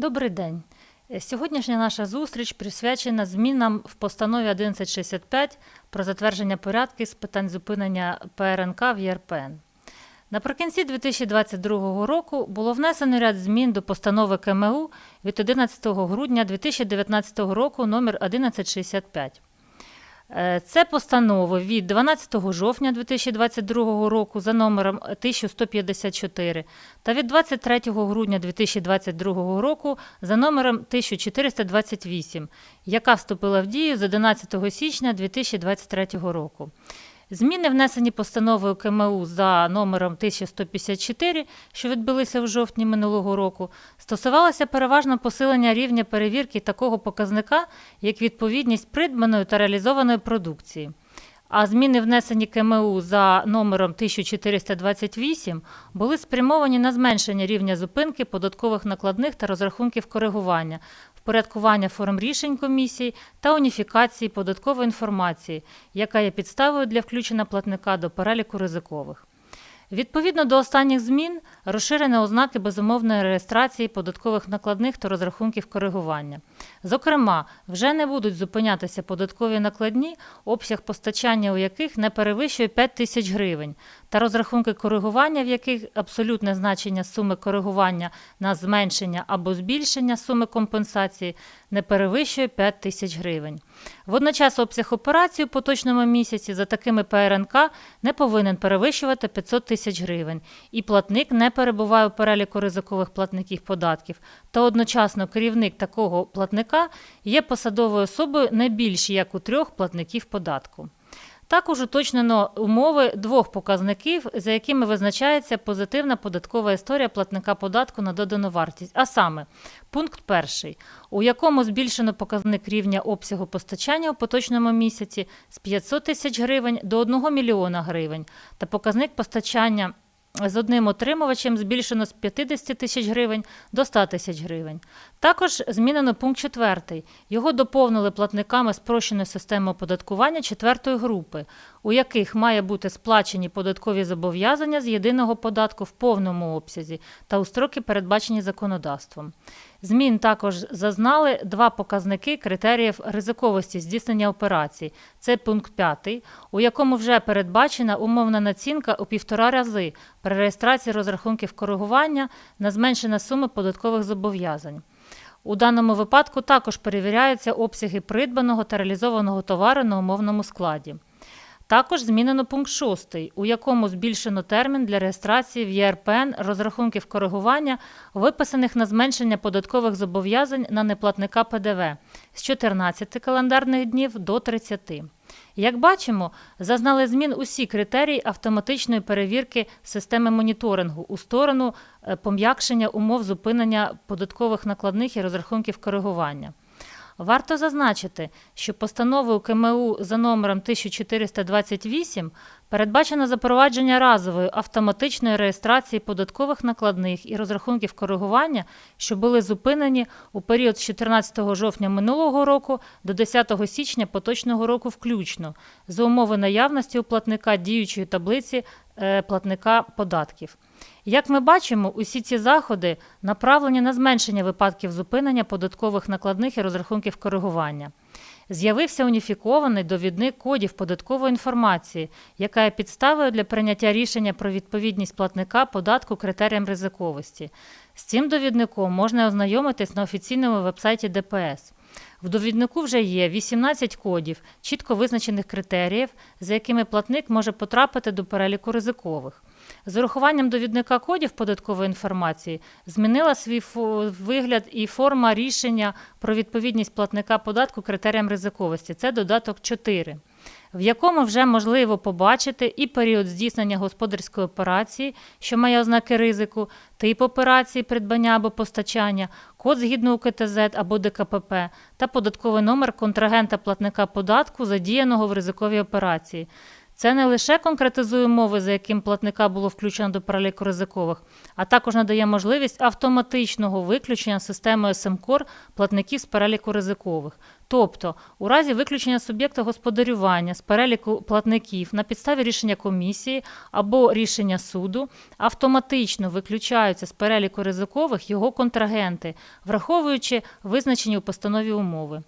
Добрий день. Е, Сьогоднішня наша зустріч присвячена змінам в постанові 1165 про затвердження порядки з питань зупинення ПРНК в ЄРПН. Наприкінці 2022 року було внесено ряд змін до постанови КМУ від 11 грудня 2019 року номер 1165. Е, Це постанови від 12 жовтня 2022 року за номером 1154 та від 23 грудня 2022 року за номером 1428, яка вступила в дію з 11 січня 2023 року. Зміни, внесені постановою КМУ за номером 1154, що відбулися в жовтні минулого року, стосувалися переважно посилення рівня перевірки такого показника, як відповідність придбаної та реалізованої продукції. А зміни, внесені КМУ за номером 1428, були спрямовані на зменшення рівня зупинки податкових накладних та розрахунків коригування, впорядкування форм рішень комісії та уніфікації податкової інформації, яка є підставою для включення платника до переліку ризикових. Відповідно до останніх змін розширені ознаки безумовної реєстрації податкових накладних та розрахунків коригування. Зокрема, вже не будуть зупинятися податкові накладні, обсяг постачання у яких не перевищує 5 тисяч гривень, та розрахунки коригування, в яких абсолютне значення суми коригування на зменшення або збільшення суми компенсації не перевищує 5 тисяч гривень. Водночас обсяг операцій у поточному місяці за такими ПРНК не повинен перевищувати 500 тисяч гривень, і платник не перебуває у переліку ризикових платників податків, та одночасно керівник такого платника є посадовою особою не більш як у трьох платників податку. Також уточнено умови двох показників, за якими визначається позитивна податкова історія платника податку на додану вартість. А саме, пункт перший, у якому збільшено показник рівня обсягу постачання у поточному місяці з 500 тисяч гривень до 1 мільйона гривень, та показник постачання з одним отримувачем збільшено з 50 тисяч гривень до 100 тисяч гривень. Також змінено пункт 4. Його доповнили платниками спрощеної системи оподаткування четвертої групи, у яких має бути сплачені податкові зобов'язання з єдиного податку в повному обсязі та у строки, передбачені законодавством. Змін також зазнали два показники критеріїв ризиковості здійснення операцій. Це пункт 5, у якому вже передбачена умовна націнка у півтора рази при реєстрації розрахунків коригування на зменшення суми податкових зобов'язань. У даному випадку також перевіряються обсяги придбаного та реалізованого товару на умовному складі. Також змінено пункт 6, у якому збільшено термін для реєстрації в ЄРПН розрахунків коригування, виписаних на зменшення податкових зобов'язань на неплатника ПДВ з 14 календарних днів до 30. Як бачимо, зазнали змін усі критерії автоматичної перевірки системи моніторингу у сторону е, пом'якшення умов зупинення податкових накладних і розрахунків коригування. Варто зазначити, що постановою КМУ за номером 1428 передбачено запровадження разової автоматичної реєстрації податкових накладних і розрахунків коригування, що були зупинені у період з 14 жовтня минулого року до 10 січня поточного року включно за умови наявності у платника діючої таблиці платника податків. Як ми бачимо, усі ці заходи направлені на зменшення випадків зупинення податкових накладних і розрахунків коригування. З'явився уніфікований довідник кодів податкової інформації, яка є підставою для прийняття рішення про відповідність платника податку критеріям ризиковості. З цим довідником можна ознайомитись на офіційному вебсайті ДПС. В довіднику вже є 18 кодів, чітко визначених критеріїв, за якими платник може потрапити до переліку ризикових. З урахуванням довідника кодів податкової інформації змінила свій вигляд і форма рішення про відповідність платника податку критеріям ризиковості. Це додаток 4 в якому вже можливо побачити і період здійснення господарської операції, що має ознаки ризику, тип операції придбання або постачання, код згідно УКТЗ або ДКПП та податковий номер контрагента платника податку, задіяного в ризиковій операції. Це не лише конкретизує умови, за яким платника було включено до переліку ризикових, а також надає можливість автоматичного виключення системою СМКОР платників з переліку ризикових. Тобто, у разі виключення суб'єкта господарювання з переліку платників на підставі рішення комісії або рішення суду автоматично виключаються з переліку ризикових його контрагенти, враховуючи визначені у постанові умови.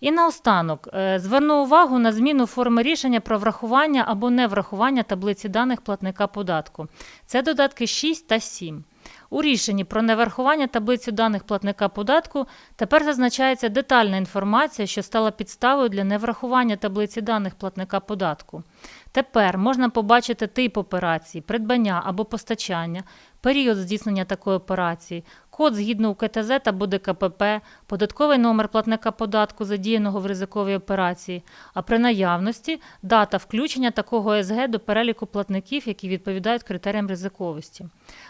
І наостанок е, зверну увагу на зміну форми рішення про врахування або неврахування таблиці даних платника податку. Це додатки 6 та 7. У рішенні про неврахування таблиці даних платника податку тепер зазначається детальна інформація, що стала підставою для неврахування таблиці даних платника податку. Тепер можна побачити тип операції, придбання або постачання, період здійснення такої операції, код згідно УКТЗ та БУДКПП, податковий номер платника податку, задіяного в ризиковій операції, а при наявності дата включення такого ОСГ до переліку платників, які відповідають критеріям ризиковості.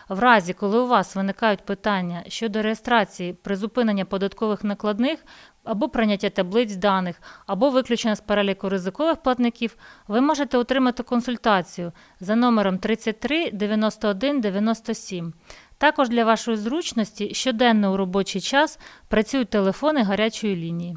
В разі, коли у вас виникають питання щодо реєстрації призупинення податкових накладних або прийняття таблиць даних, або виключення з переліку ризикових платників, ви можете отримати консультацію за номером 33 91 97. Також для вашої зручності щоденно у робочий час працюють телефони гарячої лінії.